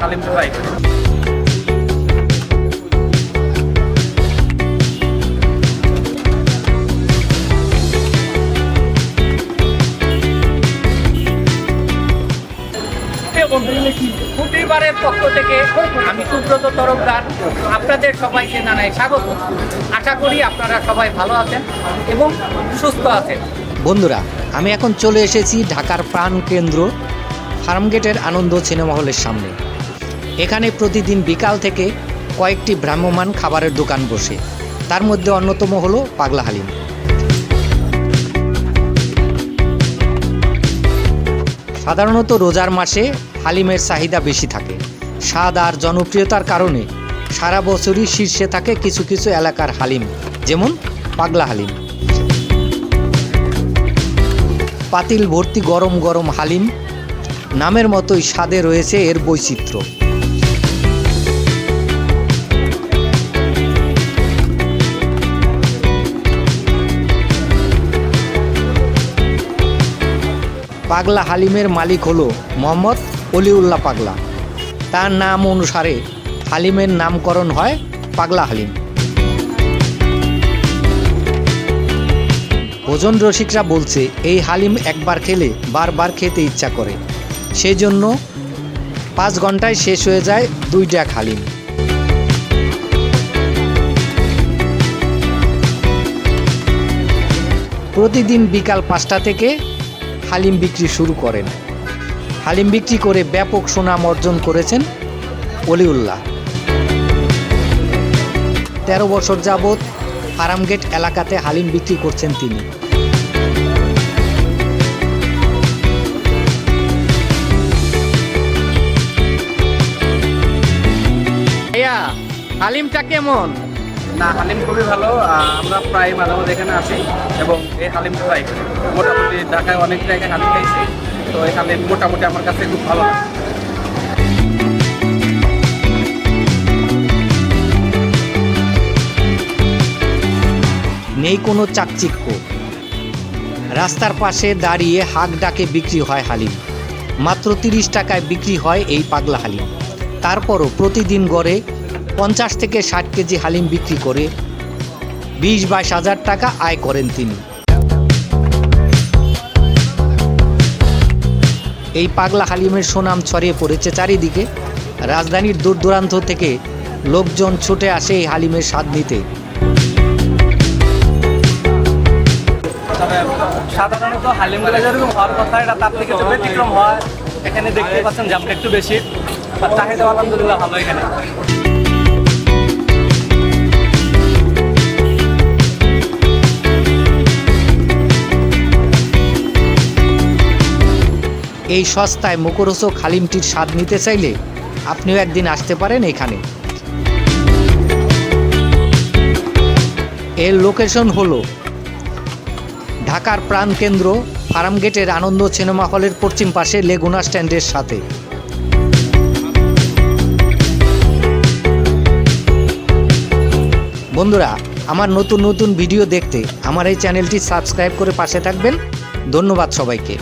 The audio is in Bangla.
হালিম ট্রাই করি প্রতিবারের পক্ষ থেকে আমি সুব্রত তরফদার আপনাদের সবাইকে জানাই স্বাগত। আশা করি আপনারা সবাই ভালো আছেন এবং সুস্থ আছেন। বন্ধুরা আমি এখন চলে এসেছি ঢাকার প্রাণ কেন্দ্র ফার্মগেটের আনন্দ সিনেমা হলের সামনে। এখানে প্রতিদিন বিকাল থেকে কয়েকটি ভ্রাম্যমান খাবারের দোকান বসে। তার মধ্যে অন্যতম হলো পাগলা হালিম। সাধারণত রোজার মাসে হালিমের চাহিদা বেশি থাকে। স্বাদ আর জনপ্রিয়তার কারণে সারা বছরই শীর্ষে থাকে কিছু কিছু এলাকার হালিম, যেমন পাগলা হালিম। পাতিল ভর্তি গরম গরম হালিম নামের মতোই স্বাদে রয়েছে এর বৈচিত্র্য। পাগলা হালিমের মালিক হলো মোহাম্মদ অলিউল্লাহ পাগলা। তার নাম অনুসারে হালিমের নামকরণ হয় পাগলা হালিম। ভোজন রসিকরা বলছে, এই হালিম একবার খেলে বারবার খেতে ইচ্ছা করে। সেই জন্য পাঁচ ঘন্টায় শেষ হয়ে যায় দুই ড্যাক হালিম প্রতিদিন বিকাল পাঁচটা থেকে হালিম বিক্রি শুরু করেন। হালিম বিক্রি করে ব্যাপক সুনাম অর্জন করেছেন অলিউল্লাহ। তেরো বছর যাবৎ ফার্মগেট এলাকাতে হালিম বিক্রি করছেন তিনি। হালিমটা কেমন? না হালিম খুবই ভালো। আমরা প্রায় মাঝে মাঝে এখানে আসি এবং এই হালিম ট্রাই করি মোটামুটি ঢাকায় অনেক জায়গায় হালিম খাইছি তো এই হালিম মোটামুটি আমার কাছে খুব ভালো লাগে। নেই কোনো চাকচিক্য। রাস্তার পাশে দাঁড়িয়ে হাক ডাকে বিক্রি হয় হালিম। মাত্র তিরিশ টাকায় বিক্রি হয় এই পাগলা হালিম। তারপরও প্রতিদিন গড়ে পঞ্চাশ থেকে ষাট কেজি হালিম বিক্রি করে বিশ বাইশ হাজার টাকা আয় করেন তিনি। এই পাগলা হালিমের সুনাম ছড়িয়ে পড়েছে চারিদিকে। রাজধানীর দূর দূরান্ত থেকে লোকজন ছুটে আসে এই হালিমের স্বাদ নিতে। সাধারণত হালিমগুলো যেরকম হওয়ার কথা, এটা তার থেকে ব্যতিক্রম হয়। এখানে দেখতে পাচ্ছেন জামটা একটু বেশি আর চাহিদা আলহামদুলিল্লাহ ভালো এখানে। এই সস্তায় মুখরোচক হালিমটির স্বাদ নিতে চাইলে আপনিও একদিন আসতে পারেন এখানে। এর লোকেশন হলো ঢাকার প্রাণকেন্দ্র ফার্মগেটের আনন্দ সিনেমা হলের পশ্চিম পাশে লেগুনা স্ট্যান্ডের সাথে। বন্ধুরা, আমার নতুন নতুন ভিডিও দেখতে আমার এই চ্যানেলটি সাবস্ক্রাইব করে পাশে থাকবেন। ধন্যবাদ সবাইকে।